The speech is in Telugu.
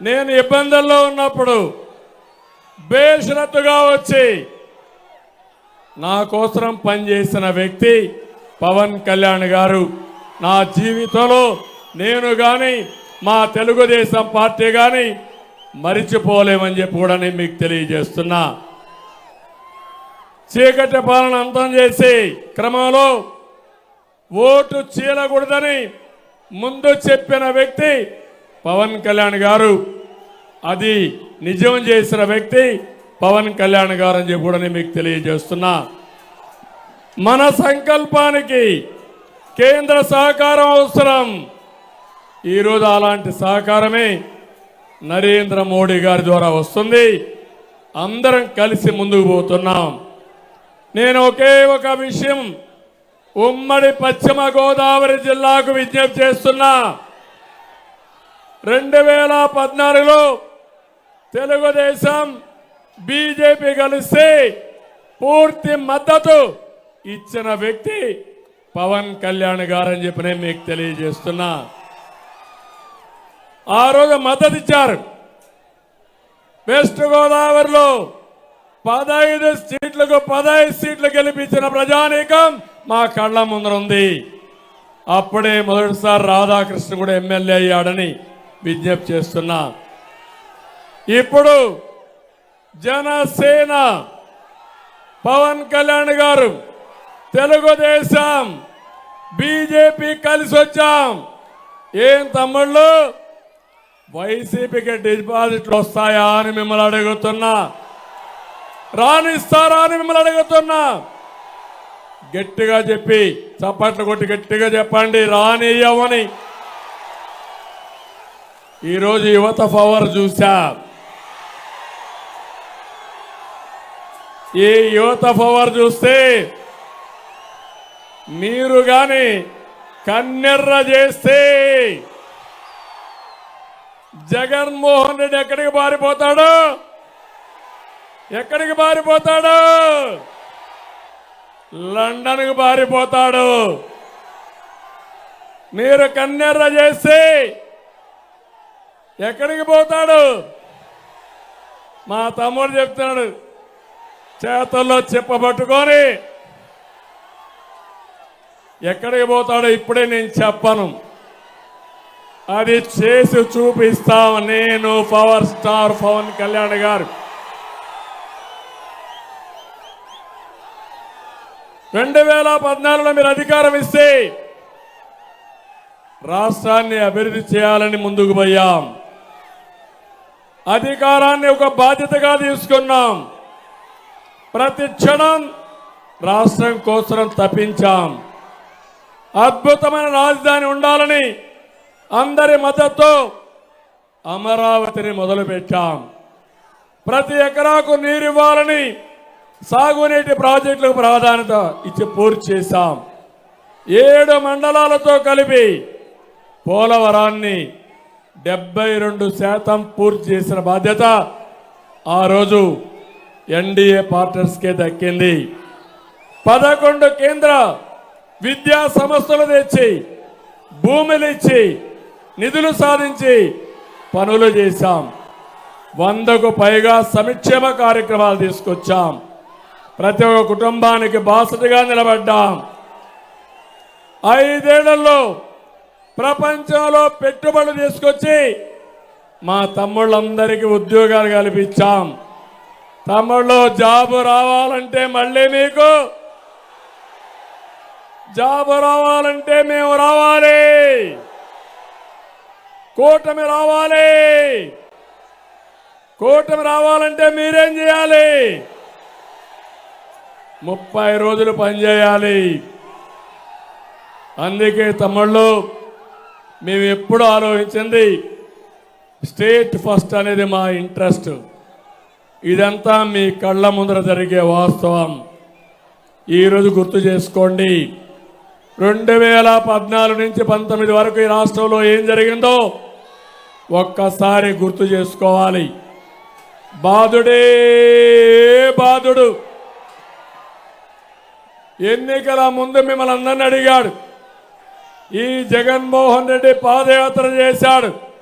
నేను ఇబ్బందుల్లో ఉన్నప్పుడు బేషరత్తుగా వచ్చి నా కోసం పనిచేసిన వ్యక్తి పవన్ కళ్యాణ్ గారు. నా జీవితంలో నేను కానీ మా తెలుగుదేశం పార్టీ కానీ మరిచిపోలేమని చెప్పి కూడా నేను మీకు తెలియజేస్తున్నా. చీకటి పాలన అంతం చేసి క్రమంలో ఓటు చీలకూడదని ముందు చెప్పిన వ్యక్తి పవన్ కళ్యాణ్ గారు. అది నిజం చేసిన వ్యక్తి పవన్ కళ్యాణ్ గారు అని చెప్పి కూడా నేను మీకు తెలియజేస్తున్నా. మన సంకల్పానికి కేంద్ర సహకారం అవసరం. ఈరోజు అలాంటి సహకారమే నరేంద్ర మోడీ గారి ద్వారా వస్తుంది. అందరం కలిసి ముందుకు పోతున్నాం. నేను ఒకే ఒక విషయం ఉమ్మడి పశ్చిమ గోదావరి జిల్లాకు విజ్ఞప్తి చేస్తున్నా. రెండు వేల పద్నాలుగులో తెలుగుదేశం బీజేపీ కలిసి పూర్తి మద్దతు ఇచ్చిన వ్యక్తి పవన్ కళ్యాణ్ గారని చెప్పి నేను మీకు తెలియజేస్తున్నా. ఆ రోజు మద్దతు ఇచ్చారు. వెస్ట్ గోదావరిలో పదహైదు సీట్లకు పదహైదు సీట్లు గెలిపించిన ప్రజానీకం మా కళ్ళ ముందర ఉంది. అప్పుడే మొదటిసారి రాధాకృష్ణ కూడా ఎమ్మెల్యే అయ్యాడని విజ్ఞప్తి చేస్తున్నా. ఇప్పుడు జనసేన పవన్ కళ్యాణ్ గారు తెలుగుదేశం బీజేపీ కలిసి వచ్చాం. ఏం తమ్ముళ్ళు? వైసీపీకి డిపాజిట్లు వస్తాయా అని మిమ్మల్ని అడుగుతున్నా. రానిస్తారా అని మిమ్మల్ని అడుగుతున్నా. గట్టిగా చెప్పి చప్పట్లు కొట్టి గట్టిగా చెప్పండి రానియ్యమని ఈరోజు యువత పవర్ చూసా. ఈ యువత పవర్ చూస్తే మీరు కానీ కన్నెర్ర చేస్తే జగన్మోహన్ రెడ్డి ఎక్కడికి పారిపోతాడు? ఎక్కడికి పారిపోతాడు? లండన్కి పారిపోతాడు. మీరు కన్నెర్ర చేస్తే ఎక్కడికి పోతాడు? మా తమ్ముడు చెప్తున్నాడు చేతల్లో చెప్పబట్టుకొని ఎక్కడికి పోతాడో ఇప్పుడే నేను చెప్పను. అది చేసి చూపిస్తాం నేను పవర్ స్టార్ పవన్ కళ్యాణ్ గారు. రెండు వేల పద్నాలుగులో మీరు అధికారం ఇస్తే రాష్ట్రాన్ని అభివృద్ధి చేయాలని ముందుకు పోయాం. అధికారాన్ని ఒక బాధ్యతగా తీసుకున్నాం. ప్రతి క్షణం రాష్ట్రం కోసం తప్పించాం. అద్భుతమైన రాజధాని ఉండాలని అందరి మద్దతు అమరావతిని మొదలుపెట్టాం. ప్రతి ఎకరాకు నీరు ఇవ్వాలని సాగునీటి ప్రాజెక్టులకు ప్రాధాన్యత ఇచ్చి పూర్తి చేశాం. ఏడు మండలాలతో కలిపి పోలవరాన్ని డెబ్బై రెండు శాతం పూర్తి చేసిన బాధ్యత ఆ రోజు ఎన్డీఏ పార్ట్నర్స్కే దక్కింది. పదకొండు కేంద్ర విద్యా సంస్థలు తెచ్చి భూములు ఇచ్చి నిధులు సాధించి పనులు చేశాం. వందకు పైగా సంక్షేమ కార్యక్రమాలు తీసుకొచ్చాం. ప్రతి ఒక్క కుటుంబానికి బాసటగా నిలబడ్డాం. ఐదేళ్ళలో ప్రపంచంలో పెట్టుబడులు తీసుకొచ్చి మా తమ్ముళ్ళందరికీ ఉద్యోగాలు కల్పించాం. తమ్ముళ్ళు జాబు రావాలంటే మళ్ళీ మీకు జాబు రావాలంటే మేము రావాలి. కూటమి రావాలి. కూటమి రావాలంటే మీరేం చేయాలి? ముప్పై రోజులు పనిచేయాలి అందుకే తమ్ముళ్ళు మేము ఎప్పుడు ఆలోచించింది స్టేట్ ఫస్ట్ అనేది మా ఇంట్రెస్ట్. ఇదంతా మీ కళ్ళ ముందర జరిగే వాస్తవం. ఈరోజు గుర్తు చేసుకోండి. రెండు వేల పద్నాలుగు నుంచి పంతొమ్మిది వరకు ఈ రాష్ట్రంలో ఏం జరిగిందో ఒక్కసారి గుర్తు చేసుకోవాలి. బాధుడే బాధుడు ఎన్నికల ముందు మిమ్మల్ని అందరిని అడిగాడు. ఈ జగన్మోహన్ రెడ్డి పాదయాత్ర చేశాడు.